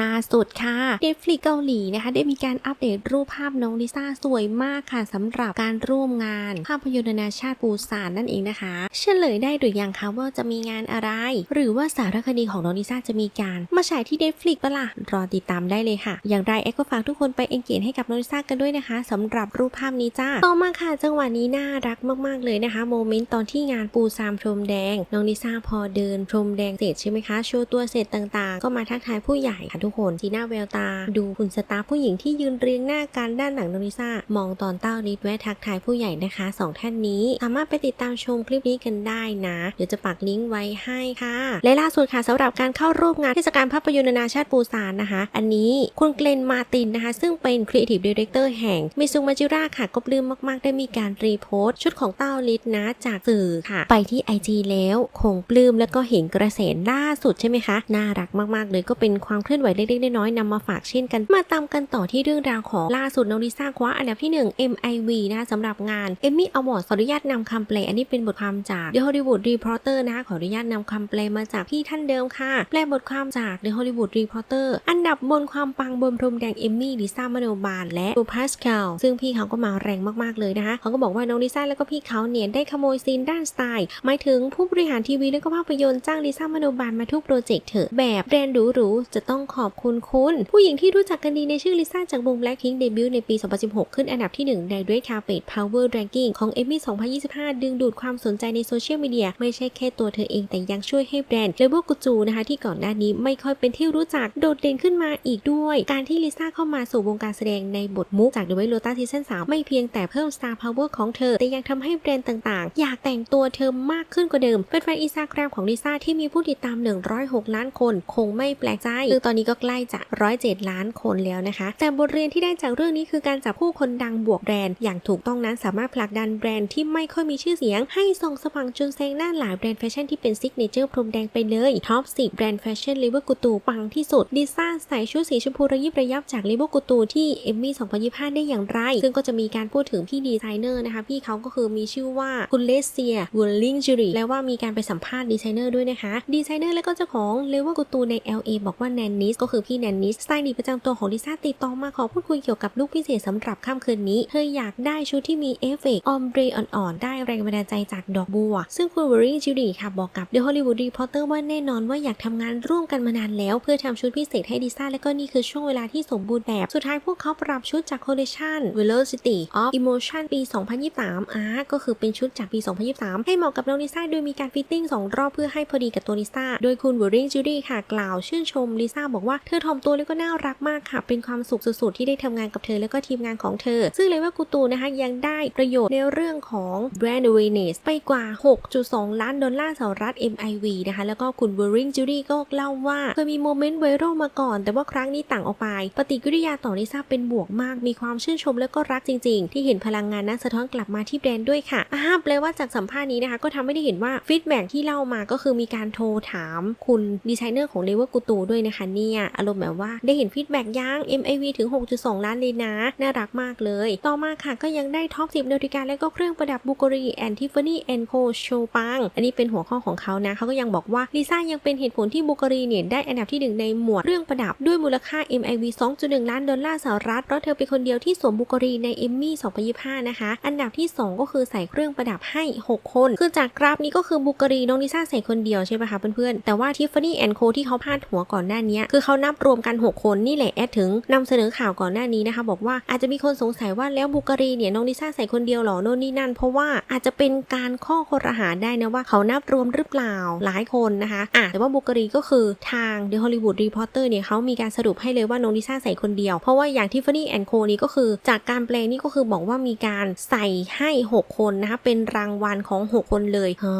ล่าสุดค่ะ Netflix เกาหลีนะคะได้มีการอัปเดตรูปภาพน้องลิซ่าสวยมากค่ะสำหรับการร่วมงานภาพยนตร์นานาชาติปูซานนั่นเองนะคะเฉลยได้หรือยังคะว่าจะมีงานอะไร หรือว่าสารคดีของน้องลิซ่าจะมีการ มาฉายที่ Netflix ปะล่ะรอติดตามได้เลยค่ะ อย่างไรแอคก็ฝากทุกคนไปเอ็นเกจให้กับน้องลิซ่ากันด้วยนะคะสำหรับรูปภาพนี้จ้าต่อมาค่ะ จังหวะนี้น่ารักมากๆเลยนะคะโมเมนต์ตอนที่งานปูซานพรมแดงน้องลิซ่าพอเดินพรมแดงเสร็จใช่ไหมคะโชว์ตัวเสร็จต่างๆ ก็มาทักทายผู้ใหญ่ค่ะทุกคนที่หน้าแววตา ดูคุณสตาฟผู้หญิงที่ยืนเรียงหน้ากันด้านหลังโน้องลิซ่ามองตอนเต้าลิดแวะทักทายผู้ใหญ่นะคะสองท่านนี้ สามารถไปติดตามชมคลิปนี้กันได้นะ เดี๋ยวจะปักลิงก์ไว้ให้ค่ะ และล่าสุดค่ะสำหรับการเข้าร่วมงานเทศกาลภาพยนตร์นานาชาติปูซานนะคะ อันนี้คุณเกลนมาตินนะคะ ซึ่งเป็น Creative Director แห่งมิซุมาจิระค่ะก็ปลื้มมากๆ ได้มีการรีโพสต์ชุดของเต้าลิดนะจากสื่อค่ะ ไปที่ IG แล้วคงปลื้มแล้วก็เห็นกระแสล่าสุดใช่ไหมคะน่ารักมากๆ เลยก็เป็นความเคลื่อนไหวเล็กๆน้อยๆนำมาฝากเช่นกัน มาตามกันต่อที่เรื่องราวของล่าสุดน้องลิซ่าคว้าอันดับที่ 1 MIV นะคะสำหรับงาน Emmy Award ขออนุญาตนำคำแปล อันนี้เป็นบทความจาก The Hollywood Reporter นะคะขออนุญาตนำคำแปลมาจากพี่ท่านเดิมค่ะ แปลบทความจาก The Hollywood Reporter อันดับบนความปังบนพรมแดงเอมมี่ลิซ่ามโนบาลและบูพาสคาลซึ่งพี่เขาก็มาแรงมากๆเลยนะคะเขาก็บอกว่าน้องลิซ่าแล้วก็พี่เขาเนี่ยได้ขโมยซีนด้านสไตล์หมายถึงผู้บริหารทีวีและก็ภาพยนตร์จ้างลิซ่ามโนบาลมาทุกโปรเจกต์เถอะแบบแบรนด์หรูๆจะต้องขอบคุณคุณ ผู้หญิงที่รู้จักกันดีในชื่อลิซ่าจากวง Blackpink เดบิวต์ในปี 2016 ขึ้นอันดับที่ 1 ใน Red Carpet Power Ranking ของ Emmy 2025 ดึงดูดความสนใจในโซเชียลมีเดียไม่ใช่แค่ตัวเธอเองแต่ยังช่วยให้แบรนด์เลเวลกูจูนะคะที่ก่อนหน้านี้ไม่ค่อยเป็นที่รู้จักโดดเด่นขึ้นมาอีกด้วย การที่ลิซ่าเข้ามาสู่วงการแสดงในบทมุกจาก The White Lotus Season 3ไม่เพียงแต่เพิ่ม Star Power ของเธอ แต่ยังทำให้แบรนด์ต่างๆ อยากแต่งตัวเธอมากขึ้นกว่าเดิมแฟนๆอินสตาแกรมของลิซ่าที่มีผู้ติดตาม 106 ล้านคน คงไม่แปลกใจซึ่งตอนนี้ก็ใกล้จะ107ล้านคนแล้วนะคะ แต่บทเรียนที่ได้จากเรื่องนี้คือการจับผู้คนดังบวกแบรนด์อย่างถูกต้องนั้นสามารถผลักดันแบรนด์ที่ไม่ค่อยมีชื่อเสียง ให้ส่องสว่างจนแซงหน้าหลายแบรนด์แฟชั่นที่เป็นซิกเนเจอร์พรมแดงไปเลยท็อป10แบรนด์แฟชั่นเลเวอร์กูตูปังที่สุดลิซ่าใส่ชุดสีชมพูระยิบระยับจากเลเวอร์กูตูที่เอมมี่2025 ได้อย่างไร ซึ่งก็จะมีการพูดถึงพี่ดีไซเนอร์นะคะ พี่เขาก็คือมีชื่อว่าคุณเลเซียวูลลิงจูรีและว่ามีการไปสัมภาษณ์ดีไซเนอร์ด้วยนะคะ ดีไซเนอร์และก็เจ้าของเลเวอร์กูตูใน LA บอกว่าแนนนิสก็คือพี่แนนนิสสไตล์ดีประจำตัวของลิซ่าติดต่อมาขอพูดคุยเกี่ยวกับลูกพิเศษสำหรับค่ำคืนนี้ เธออยากได้ชุดที่มีเอฟเฟกต์ออมเบรอ่อนๆ ได้แรงบันดาลใจจากดอกบัว ซึ่งคุณวอริงจูดีค่ะบอกกับ The Hollywood Reporter ว่าแน่นอนว่าอยากทำงานร่วมกันมานานแล้ว เพื่อทำชุดพิเศษให้ลิซ่าและก็นี่คือช่วงเวลาที่สมบูรณ์แบบ สุดท้ายพวกเขาปรับชุดจาก Collection Velocity of Emotion ปี 2023อ่าก็คือเป็นชุดจากปี 2023 ให้เหมาะกับน้องลิซ่าโดยมีการฟิตติ้งสองรอบเพื่อให้พอดีกับตัวลิซ่าโดยคุณวอริงจูดีค่ะกล่าวชื่นชมลิซ่าบอกว่าเธอถ่อมตัวและก็น่ารักมากค่ะ เป็นความสุขสุดๆที่ได้ทำงานกับเธอและก็ทีมงานของเธอ ซึ่งเลยว่ากูตูนะคะยังได้ประโยชน์ในเรื่องของ brand awareness ไปกว่า 6.2 ล้านดอลลาร์สหรัฐ MIV นะคะ แล้วก็คุณ w a r r i n g Judy ก็เล่าว่าเคยมีโมเมนต์ไวรัลมาก่อน แต่ว่าครั้งนี้ต่างออกไป ปฏิกิริยาต่อลิซ่าเป็นบวกมาก มีความชื่นชมและก็รักจริง ๆ ที่เห็นพลังงานนั้นสะท้อนกลับมาที่แบรนด์ด้วยค่ะอ่าแปลว่าจากสัมภาษณ์นี้นะคะ ก็ทำให้ได้เห็นว่าฟีดแบ็ที่เล่ามาก็คือมีการโทรถามคุณดีไซเนอร์ของเลเวอร์กูตูด้วยนะคะเนี่ยอารมณ์แบบว่าได้เห็นฟีดแบ็กยัง MIV ถึง 6.2 ล้านเลยนะ น่ารักมากเลย ต่อมาค่ะก็ยังได้ท็อป 10 นาฬิกาและก็เครื่องประดับบูกรีแอนทิฟฟานี่แอนโคโชปังอันนี้เป็นหัวข้อของเขานะเขาก็ยังบอกว่าลิซ่ายังเป็นเหตุผลที่บูกรีเนี่ยได้อันดับที่ 1 ในหมวดเครื่องประดับด้วยมูลค่า MIV 2.1 ล้านดอลลาร์สหรัฐเพราะเธอเป็นคนเดียวที่สวมบูกรีในเอมมี่2025 นะคะ อันดับที่ 2 ก็คือใส่เครื่องประดับให้ 6 คน คือจากกราฟนี้ก็คือบูกรีน้องลิซ่าใส่คนเดียวใช่ไหมคะเพื่อนๆแต่ว่าทิฟฟานี่แอนโคที่เขาพาดหัวก่อนหน้านี้คืือเขานับรวมกัน 6 คนนี่แหละแอดถึงนำเสนอข่าวก่อนหน้านี้นะคะ บอกว่าอาจจะมีคนสงสัยว่าแล้วบูการีเนี่ยน้องลิซ่าใส่คนเดียวหรอโน่นนี่นั่น เพราะว่าอาจจะเป็นการข้อคอรหาได้นะว่าเขานับรวมหรือเปล่าหลายคนนะคะอะแต่ว่าบูการีก็คือทาง The Hollywood Reporter เนี่ยเขามีการสรุปให้เลยว่าน้องลิซ่าใส่คนเดียว เพราะว่าอย่างที่ฟ a นี่แอนโคนี้ก็คือจากการแปลนี่ก็คือบอกว่ามีการใส่ให้ 6 คนนะคะเป็นรางวัลของ 6 คนเลยฮะ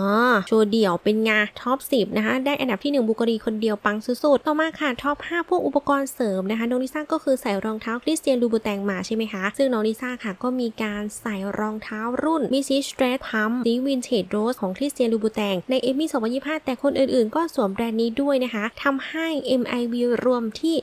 โชว์เดี่ยวเป็นงาท็อป10นะคะได้อันดับที่ 1บูการีคนเดียวปังสุดๆต่อมาค่ะท็อป 5 พวกอุปกรณ์เสริมนะคะ น้องลิซ่าก็คือใส่รองเท้าคริสเตียนลูบูแตงมาใช่ไหมคะ ซึ่งน้องลิซ่าค่ะก็มีการใส่รองเท้ารุ่นมิซิสเตรทพัมสีวินเทจโรสของคริสเตียนลูบูแตงในเอมี่2025 แต่คนอื่นๆ ก็สวมแบรนด์นี้ด้วยนะคะทำให้ MIV รวมที่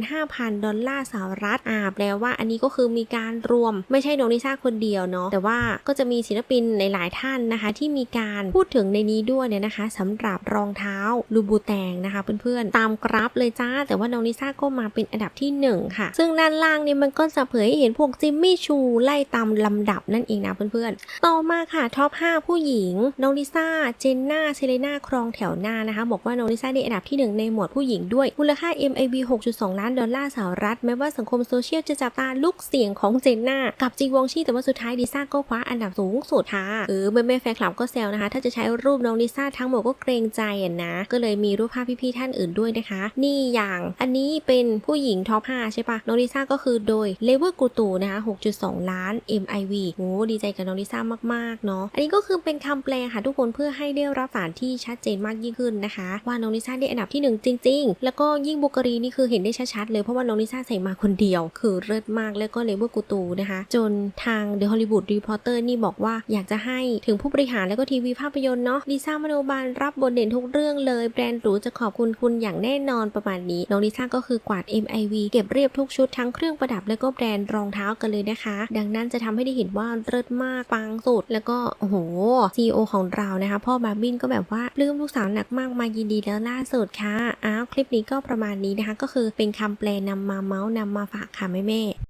645,000 ดอลลาร์สหรัฐอ่าแปลว่าอันนี้ก็คือมีการรวมไม่ใช่น้องลิซ่าคนเดียวเนาะแต่ว่าก็จะมีศิลปินหลายๆท่านนะคะ ที่มีการพูดถึงในนี้ด้วยเนี่ยนะคะสำหรับรองเท้าลูบูแตงนะคะเพื่อนๆตามกรับเลยจ้า แต่ว่าน้องลิซ่าก็มาเป็นอันดับที่หนึ่งค่ะ ซึ่งด้านล่างเนี่ยมันก็จะเผยให้เห็นพวกจิมมี่ชูไล่ตามลำดับนั่นเองนะเพื่อนๆ ต่อมาค่ะท็อป 5 ผู้หญิง น้องลิซ่า เจนน่า เซเลน่า ครองแถวหน้านะคะ บอกว่าน้องลิซ่าได้อันดับที่ 1 ในหมวดผู้หญิงด้วย มูลค่า MAV 6.2 ล้านดอลลาร์สหรัฐ แม้ว่าสังคมโซเชียลจะจับตาลูกเสียงของเจนน่ากับจีวองชี่แต่ว่าสุดท้ายลิซ่าก็คว้าอันดับสูงสุดค่ะเออแม่แม่ๆแฟนคลับก็แซวนะคะ ถ้าจะใช้รูปน้องลิซ่าทั้งหมดก็เกรงใจนะ ก็เลยมีรูปภาพพี่ๆท่านอื่นด้วยนะคะนี่อย่างอันนี้เป็นผู้หญิงท็อป 5 ใช่ปะน้องลิซ่าก็คือโดยเลเวอร์กูตูนะคะ6.2 ล้าน MIV โอ้ดีใจกับน้องลิซ่ามาก ๆ เนาะอันนี้ก็คือเป็นคำแปลค่ะทุกคนเพื่อให้ได้รับสารที่ชัดเจนมากยิ่งขึ้นนะคะ ว่าน้องลิซ่าได้อันดับที่ 1 จริง ๆ แล้วก็ยิ่งบุกรีนี่คือเห็นได้ชัดๆเลยเพราะว่าน้องลิซ่าใส่มาคนเดียว คือเลิศมากแล้วก็เลเวอร์กูตูนะคะ จนทาง The Hollywood Reporter นี่บอกว่าอยากจะให้ถึงผู้บริหารแล้วก็ทีวีภาพยนตร์เนาะลิซ่ามโนบาลรับบทเด่นทุกเรื่องเลยแบรนด์หรูจะขอบคุณคุณอย่างแน่นอนประมาณนี้ น้องลิซ่าก็คือกวาด MIV เก็บเรียบทุกชุดทั้งเครื่องประดับแล้วก็แบรนด์รองเท้ากันเลยนะคะ ดังนั้นจะทำให้ได้เห็นว่าเลิศมากปังสุด แล้วก็โอ้โห CEO ของเรานะคะ พ่อบาร์บินก็แบบว่าปลื้มลูกสาวหนักมากมายินดีแล้วล่าสุดค่ะอ้าวคลิปนี้ก็ประมาณนี้นะคะ ก็คือเป็นคำแปลนำมาเมาส์นำมาฝากค่ะแม่ๆ